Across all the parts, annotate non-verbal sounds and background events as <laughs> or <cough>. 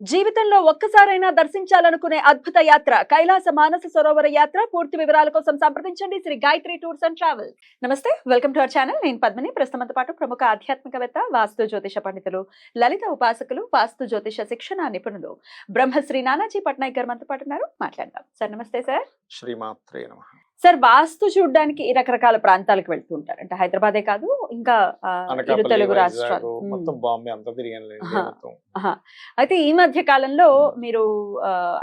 జీవితంలో ఒక్కసారైనా దర్శించాలనుకునే అద్భుత యాత్ర కైలాస మానస సరోవర యాత్ర. పూర్తి వివరాల కోసం సంప్రదించండి. Shri Gayatri tours and travel నమస్తే వెల్కమ్ టు అవర్ ఛానల్. నేను పద్మిని. ప్రస్తుతంతో పాటు ప్రముఖ ఆధ్యాత్మికవేత్త వాస్తు జ్యోతిష పండితులు లలిత ఉపాసకులు వాస్తు జ్యోతిష శిక్షణ నిపుణులు బ్రహ్మశ్రీ నానాజీ పట్నాయక్ గారు మనతో పాటు ఉన్నారు. మాట్లాడదాం. సార్ నమస్తే సార్. శ్రీమాత్రే నమ. సార్ వాస్తు చూడడానికి ఈ రకరకాల ప్రాంతాలకు వెళ్తూ ఉంటారు. అంటే హైదరాబాదే కాదు ఇంకా ఇరు తెలుగు రాష్ట్రాలు. అయితే ఈ మధ్య కాలంలో మీరు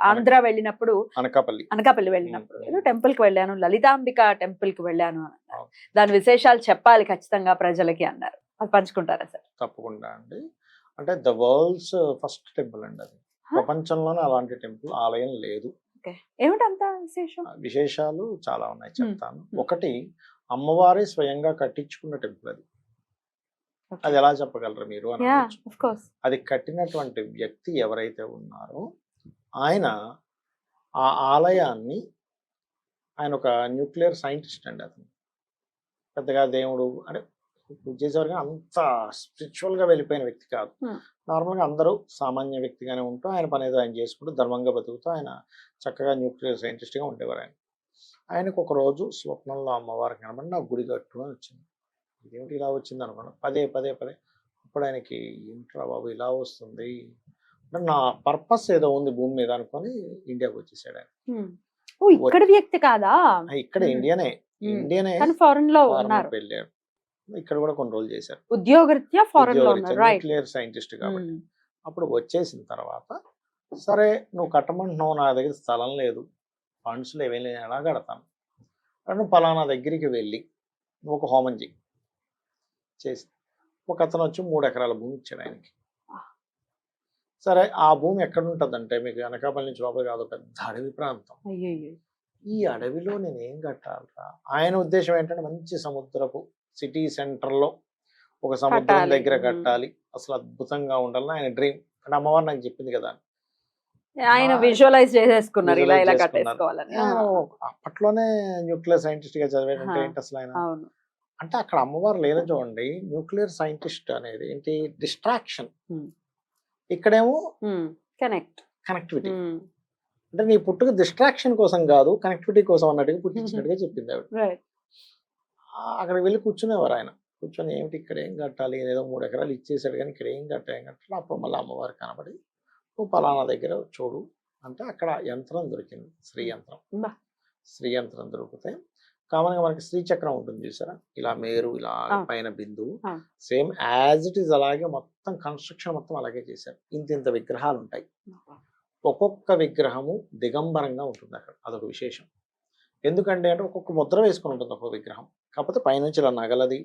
ఆంధ్ర వెళ్ళినప్పుడు అనకాపల్లి. అనకాపల్లి వెళ్ళినప్పుడు. ఏదో టెంపుల్కి వెళ్ళాను లలితాంబిక టెంపుల్కి వెళ్ళాను అన్నారు. దాని విశేషాలు చెప్పాలి ఖచ్చితంగా ప్రజలకి అన్నారు. అది పంచుకుంటారా సార్? తప్పకుండా అండి. అంటే ద వరల్డ్స్ ఫస్ట్ టెంపుల్ అండి అది? ప్రపంచంలోనే అలాంటి టెంపుల్ ఆలయం లేదు. ఏమిటంత విశేషం? ఆ విశేషాలు చాలా ఉన్నాయి చెప్తాను. ఒకటి అమ్మవారే స్వయంగా కట్టించుకున్న టెంపుల్ అది. అది ఎలా చెప్పగలరు మీరు అని అది కట్టినటువంటి వ్యక్తి ఎవరైతే ఉన్నారో ఆయన ఆ ఆలయాన్ని ఆయన ఒక న్యూక్లియర్ సైంటిస్ట్ అండి అతను. పెద్దగా దేవుడు అంటే పూజ చేసేవారు అంత spiritual గా వెళ్ళిపోయిన వ్యక్తి కాదు. Hmm. నార్మల్గా అందరూ సామాన్య వ్యక్తిగానే ఉంటూ ఆయన పని ఏదో ఆయన చేసుకుంటూ ధర్మంగా బతుకుతూ ఆయన చక్కగా న్యూక్లియర్ సైంటిస్ట్గా ఉండేవారు ఆయన. ఆయనకు ఒక రోజు స్వప్నంలో అమ్మవారు కనబడి నాకు గుడి కట్టు అని వచ్చింది. ఇదేమిటి ఇలా వచ్చింది అనుకున్నాను పదే పదే పదే. అప్పుడు ఆయనకి ఏంట్రా బాబు ఇలా వస్తుంది? అంటే నా పర్పస్ ఏదో ఉంది భూమి మీద అనుకొని ఇండియాకి వచ్చేసాడు ఆయన. ఇక్కడ వ్యక్తి కాదా? ఇక్కడ. ఇండియానే. ఇండియానే ఫారెన్లో వెళ్ళాడు ఇక్కడ కూడా కొన్ని రోజులు చేశారు. ఉద్యోగరీత్యా ఫారెన్ రైట్ న్యూక్లియర్ సైంటిస్ట్ కాబట్టి. అప్పుడు వచ్చేసిన తర్వాత సరే నువ్వు కట్టమంటున్నావు నా దగ్గర స్థలం లేదు ఫండ్స్ లేవేం లేదు ఎలా కడతాను నువ్వు పలానా దగ్గరికి వెళ్ళి నువ్వు ఒక హోమం చెయ్యి. చేసి ఒక అతను వచ్చి మూడు ఎకరాల భూమి ఇచ్చాడు ఆయనకి. సరే ఆ భూమి ఎక్కడ ఉంటుందంటే మీకు అనకాపల్లి నుంచి లోపల కాదు పెద్ద అడవి ప్రాంతం. ఈ అడవిలో నేను ఏం కట్టాలరా? ఆయన ఉద్దేశం ఏంటంటే మంచి సముద్రపు సిటీ సెంటర్లో ఒక సముద్రం. దగ్గర. కట్టాలి. అసలు అద్భుతంగా ఉండాలని ఆయన డ్రీమ్. అంటే అమ్మవారు నాకు చెప్పింది కదా. ఆయన విజువలైజ్ చేసేసుకున్నారు. ఇలా visualize ఇలా చేసుకున్నారు. కట్టేసుకోవాలని. ఆ, అప్పట్లోనే న్యూక్లియర్ సైంటిస్ట్గా చదివేటంటే. ఏంటి అసలు ఆయన? అంటే అక్కడ అమ్మవారు లేదు చూడండి. న్యూక్లియర్ సైంటిస్ట్ అనేది ఏంటి? డిస్ట్రాక్షన్. ఇక్కడేమో కనెక్ట్. కనెక్టివిటీ. అంటే నీ పుట్టుక డిస్ట్రాక్షన్ కోసం కాదు కనెక్టివిటీ కోసం అన్నట్టుగా పుట్టించినట్టుగా చెప్పింది ఆవిడ. అక్కడికి వెళ్ళి కూర్చునేవారు ఆయన. కూర్చొని ఏమిటి ఇక్కడ ఏం కట్టాలి? ఏదో మూడు ఎకరాలు ఇచ్చేసాడు కానీ ఇక్కడ ఏం కట్టాలి? ఏం కట్టాలి? అప్పుడు మళ్ళీ అమ్మవారు కనబడి నువ్వు పలానా దగ్గర చూడు అంటే అక్కడ యంత్రం దొరికింది. శ్రీ యంత్రం. శ్రీ యంత్రం దొరికితే కామన్గా మనకి శ్రీచక్రం ఉంటుంది చూసారా? ఇలా మేరు ఇలా. పైన బిందువు. సేమ్ యాజ్ ఇట్ ఈస్ అలాగే మొత్తం కన్స్ట్రక్షన్ మొత్తం అలాగే చేశారు. ఇంత ఇంత విగ్రహాలు ఉంటాయి ఒక్కొక్క విగ్రహము దిగంబరంగా ఉంటుంది అక్కడ. అదొక విశేషం. ఎందుకంటే అంటే ఒక్కొక్క ముద్ర వేసుకుని ఉంటుంది ఒక్కొక్క విగ్రహం. కాకపోతే పైనుంచి ఇలా నగలది.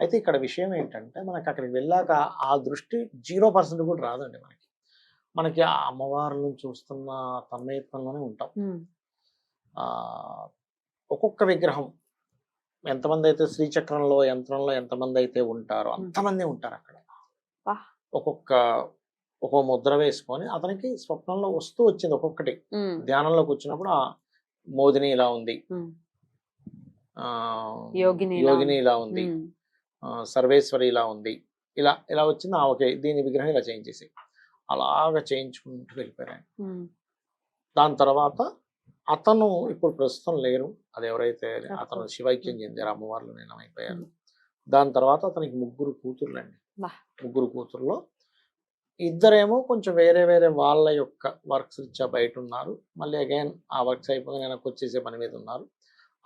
అయితే ఇక్కడ విషయం ఏంటంటే మనకి అక్కడికి వెళ్ళాక ఆ దృష్టి జీరో పర్సెంట్ కూడా రాదండి మనకి. మనకి ఆ అమ్మవారిని చూస్తున్న తన్మయత్వంలోనే ఉంటాం. ఒక్కొక్క విగ్రహం ఎంతమంది అయితే శ్రీచక్రంలో యంత్రంలో ఎంతమంది అయితే ఉంటారో అంతమంది ఉంటారు అక్కడ. ఒక్కొక్క ఒక్కొక్క ముద్ర వేసుకొని అతనికి స్వప్నంలో వస్తూ వచ్చింది ఒక్కొక్కటి. ధ్యానంలోకి వచ్చినప్పుడు ఆ మోదిని ఇలా ఉంది. ఆ యోగిని ఇలా ఉంది. సర్వేశ్వరి ఇలా ఉంది. ఇలా ఇలా వచ్చింది. ఆ, ఓకే. దీని విగ్రహం ఇలా చేయించేసి అలాగ చేయించుకుంటూ వెళ్ళిపోయారు. దాని తర్వాత అతను ఇప్పుడు ప్రస్తుతం లేరు. అది ఎవరైతే అతను. శివైక్యం చెందారు అమ్మవార్లు నేను అయిపోయారు దాని తర్వాత అతనికి ముగ్గురు కూతుర్లు అండి. ముగ్గురు కూతుర్లో. ఇద్దరేమో కొంచెం వేరే వేరే వాళ్ళ యొక్క వర్క్స్ రీత్యా బయట ఉన్నారు మళ్ళీ అగైన్ ఆ వర్క్స్ అయిపోయి వెనక్కి వచ్చేసే పని మీద ఉన్నారు.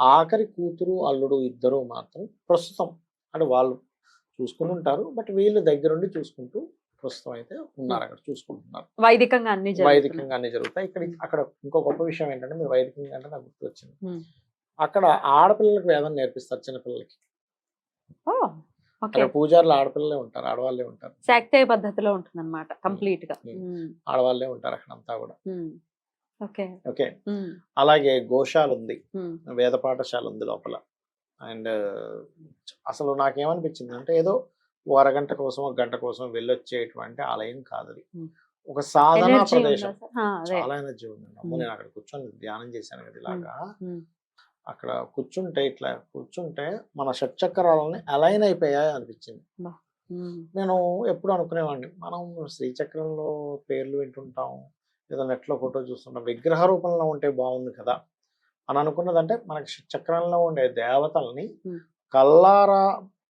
ఆఖరి కూతురు అల్లుడు ఇద్దరు మాత్రం ప్రస్తుతం అంటే వాళ్ళు చూసుకుని ఉంటారు. బట్ వీళ్ళు దగ్గరుండి చూసుకుంటూ ప్రస్తుతం అయితే ఉన్నారు అక్కడ చూసుకుంటున్నారు. వైదికంగా అన్ని. వైదికంగా అన్ని జరుగుతాయి. ఇక్కడ అక్కడ ఇంకో గొప్ప విషయం ఏంటంటే మీరు వైదికంగా అంటే నాకు గుర్తు వచ్చింది. అక్కడ ఆడపిల్లలకు వేదం నేర్పిస్తారు చిన్నపిల్లలకి. అక్కడ పూజారులు ఆడపిల్లలే ఉంటారు ఆడవాళ్ళే ఉంటారు. శాక్తేయ పద్ధతిలో ఉంటుంది అనమాట కంప్లీట్గా. ఆడవాళ్ళే ఉంటారు అక్కడ అంతా కూడా ఓకే. ఓకే. అలాగే గోశాల ఉంది వేద పాఠశాల ఉంది లోపల. అండ్ అసలు నాకేమనిపించింది అంటే ఏదో ఓ అరగంట కోసం ఒక గంట కోసం వెళ్ళొచ్చేటువంటి ఆలయం కాదు అది. ఒక సాధనా ప్రదేశం. చాలా ఎనర్జీ ఉంది అమ్మో Hmm. నేను అక్కడ కూర్చొని ధ్యానం చేశాను కదా ఇలాగా. అక్కడ కూర్చుంటే ఇట్లా కూర్చుంటే మన షట్చక్రాలని అలైన్ అయిపోయాయి అనిపించింది. నేను ఎప్పుడు అనుకునేవాడిని మనం శ్రీచక్రంలో పేర్లు వింటుంటాం ఏదో నెట్లో ఫోటో చూస్తుంటాం విగ్రహ రూపంలో ఉంటే బాగుంది కదా అని అనుకున్నదంటే మనకి చక్రంలో ఉండే దేవతల్ని. కల్లారా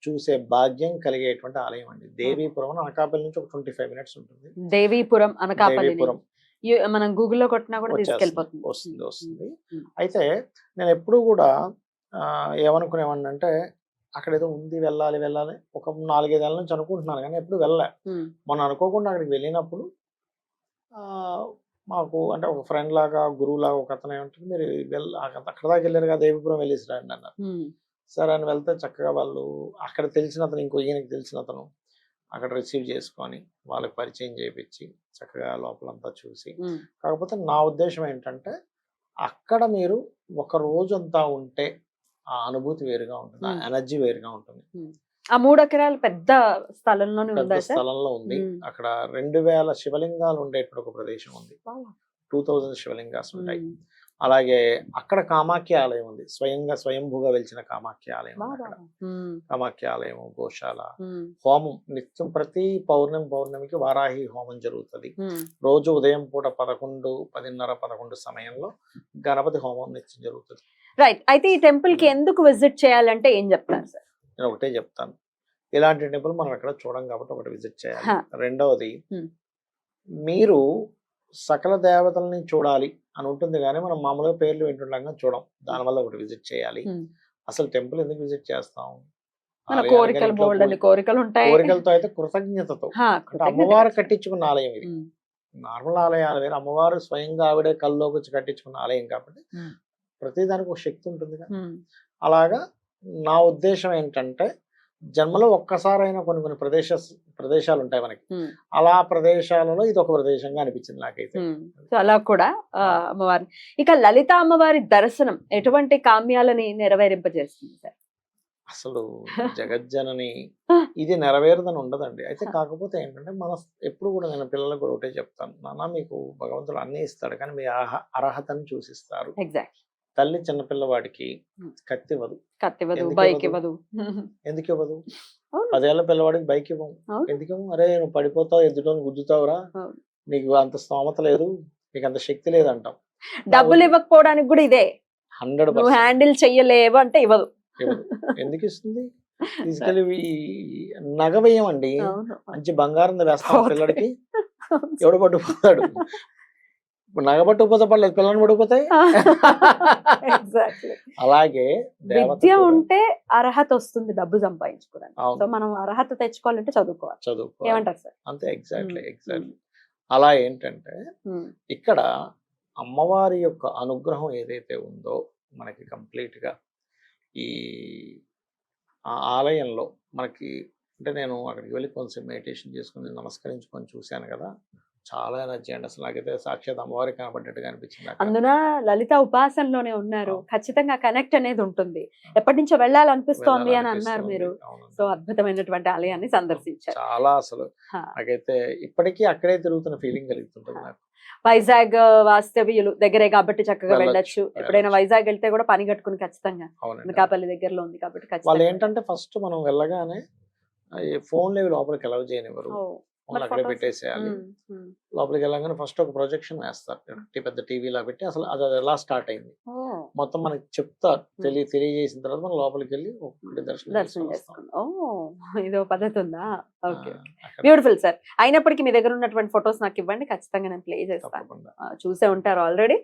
చూసే భాగ్యం కలిగేటువంటి ఆలయం అండి. దేవీపురం అని అనకాపల్లి నుంచి ఒక ట్వంటీ ఫైవ్ మినిట్స్ ఉంటుంది. దేవీపురం అనకాపల్లి దేవీపురం. మనం గూగుల్లో కొట్టినా కూడా. తీసుకెళ్ళిపోతుంది. వస్తుంది వస్తుంది. అయితే నేను ఎప్పుడు కూడా ఏమనుకునేవాడిని అంటే అక్కడ ఏదో ఉంది వెళ్ళాలి వెళ్ళాలి ఒక నాలుగైదేళ్ళ నుంచి అనుకుంటున్నాను కానీ ఎప్పుడు వెళ్ళలే. ఉమ్, మొన్న అనుకోకుండా అక్కడికి వెళ్ళినప్పుడు మాకు అంటే ఒక ఫ్రెండ్ లాగా గురువు లాగా ఒక అతను ఏమంటారు మీరు వెళ్ళ అక్కడ దాకా వెళ్ళారు కదా దేవిపురం వెళ్ళేసి రండి అన్నారు. సరే అని వెళ్తే చక్కగా వాళ్ళు అక్కడ తెలిసిన అతను ఇంకో ఈయనకి తెలిసిన అతను అక్కడ రిసీవ్ చేసుకొని వాళ్ళకి పరిచయం చేయించి చక్కగా లోపలంతా చూసి. కాకపోతే నా ఉద్దేశం ఏంటంటే అక్కడ మీరు ఒక రోజంతా ఉంటే ఆ అనుభూతి వేరుగా ఉంటుంది ఆ. ఎనర్జీ వేరుగా ఉంటుంది. ఆ మూడు ఎకరాలు పెద్ద స్థలంలోనే పెద్ద స్థలంలో ఉంది. అక్కడ రెండు వేల శివలింగాలు ఉండేటువంటి ఒక ప్రదేశం ఉంది. టూ థౌజండ్ శివలింగాస్ ఉంటాయి. అలాగే అక్కడ కామాఖ్య ఆలయం ఉంది. స్వయంగా స్వయంభూగా వెలిచిన కామాఖ్య ఆలయం అక్కడ. కామాఖ్య ఆలయం గోశాల. హోమం. నిత్యం ప్రతి పౌర్ణమి పౌర్ణమికి వారాహి హోమం జరుగుతుంది. రోజు ఉదయం పూట పదకొండు పదిన్నర పదకొండు సమయంలో గణపతి హోమం నిత్యం జరుగుతుంది. రైట్ అయితే ఈ టెంపుల్కి ఎందుకు విజిట్ చేయాలంటే ఏం చెప్తారు సార్ నేను ఒకటే చెప్తాను. ఇలాంటి టెంపుల్ మనం ఎక్కడ చూడం కాబట్టి ఒకటి విజిట్ చేయాలి. రెండవది Hmm. మీరు సకల దేవతల్ని చూడాలి. అని ఉంటుంది కానీ మనం మామూలుగా పేర్లు వింటుండగా చూడం. దానివల్ల ఒకటి విజిట్ చేయాలి. అసలు టెంపుల్ ఎందుకు విజిట్ చేస్తాం? కోరికలు ఉంటాయి కోరికలతో అయితే కృతజ్ఞతతో. అమ్మవారు. కట్టించుకున్న ఆలయం ఇది. నార్మల్ ఆలయాలు వేరు. అమ్మవారు స్వయంగా ఆవిడే కల్లోకి వచ్చి కట్టించుకున్న ఆలయం కాబట్టి Hmm. ప్రతి దానికి ఒక శక్తి ఉంటుంది కదా. అలాగా నా ఉద్దేశం ఏంటంటే జన్మలో ఒక్కసారైనా కొన్ని కొన్ని ప్రదేశ ప్రదేశాలు ఉంటాయి మనకి అలా ప్రదేశాలలో ఇది ఒక ప్రదేశంగా అనిపించింది నాకైతే. అలా కూడా అమ్మవారి ఇక లలిత అమ్మవారి దర్శనం ఎటువంటి కామ్యాలని నెరవేరింపజేస్తుంది సార్? అసలు జగజ్జనని ఇది నెరవేరదని ఉండదండి. అయితే కాకపోతే ఏంటంటే మన ఎప్పుడు కూడా నేను పిల్లలకు కూడా ఒకటే చెప్తాను. నాన్న మీకు భగవంతుడు అన్నీ ఇస్తాడు కానీ మీ అర్హ- అర్హతని చూసిస్తారు. ఎగ్జాక్ట్ తల్లి చిన్నపిల్లవాడికి. కత్తి ఇవ్వదు కత్తివ్వదు. ఎందుకు బైక్ ఇవ్వదు? ఇవ్వదు ఎందుకు ఇవ్వదు. పదేళ్ళ పిల్లవాడికి బైక్ అవును. ఎందుకు అరే నువ్వు పడిపోతావు ఎదుటోని గుద్దుతావురా. నీకు అంత స్తోమత లేదు నీకు అంత శక్తి లేదంటాం డబ్బులు ఇవ్వకపోవడానికి కూడా ఇదే. హండ్రెడ్ హ్యాండిల్ చెయ్యలేవు అంటే ఇవ్వదు. ఎందుకు ఇస్తుంది? <laughs> తీసుకెళ్ళి నగ వేయమండి. మంచి బంగారం వేస్తాం. పిల్లడికి. <laughs> ఎవడు పట్టుకుపోతాడు. ఇప్పుడు నగ పట్టుకుపోతే పర్లేదు పట్టుకుపోతాయి <laughs> Exactly. అలాగే విద్య ఉంటే అర్హత వస్తుంది డబ్బు సంపాదించుకోవడానికి. సో మనం అర్హత తెచ్చుకోవాలంటే చదువుకోవాలి. చదువుకో ఏమంటారు సార్? అంతే ఎగ్జాక్ట్లీ ఎగ్జాక్ట్లీ అలా ఏంటంటే ఇక్కడ అమ్మవారి యొక్క అనుగ్రహం ఏదైతే ఉందో మనకి complete గా ఈ ఆలయంలో మనకి అంటే నేను అక్కడికి వెళ్ళి కొంచెం మెడిటేషన్ చేసుకుని నమస్కరించుకొని చూశాను కదా చాలా ఎనర్జీ అండి. అసలు నాకైతే సాక్షాత్ అమ్మవారి కనబడ్డట్టుగా అనిపించింది. అందున లలిత ఉపాసనలోనే ఉన్నారు. ఖచ్చితంగా కనెక్ట్ అనేది ఉంటుంది. ఎప్పటి నుంచో వెళ్ళాలనిపిస్తోంది అని అన్నారు. మీరు. సో అద్భుతమైనటువంటి ఆలయాన్ని సందర్శించారు. చాలా అసలు. నాకైతే ఇప్పటికీ అక్కడే తిరుగుతున్న ఫీలింగ్ కలుగుతుంటుంది నాకు. వైజాగ్ వాస్తవ్యులు దగ్గరే కాబట్టి చక్కగా వెళ్ళొచ్చు, ఎప్పుడైనా. వైజాగ్ వెళ్తే కూడా పని కట్టుకుని ఖచ్చితంగా అనకాపల్లి దగ్గరలో ఉంది కాబట్టి వాళ్ళు ఏంటంటే ఫస్ట్ మనం వెళ్ళగానే ఫోన్ లేవి లోపలికి అలౌ చేయనివ్వరు. మరి అక్కడే? పెట్టేసేయాలి. లోపలికి వెళ్ళగానే ఫస్ట్ ఒక ప్రొజెక్షన్ వేస్తారు. పెద్ద టీవీలా పెట్టి అసలు అది అది ఎలా స్టార్ట్ అయింది. మొత్తం మనకి చెప్తారు తెలియ తెలియజేసిన తర్వాత మనం లోపలికి వెళ్ళి దర్శనం ఇదో పద్ధతి ఉందా? ఓకే బ్యూటిఫుల్ సార్ అయినప్పటికీ మీ దగ్గర ఉన్నటువంటి ఫొటోస్ నాకు ఇవ్వండి. ఖచ్చితంగా నేను ప్లే చేస్తాను. చూసే ఉంటారు ఆల్రెడీ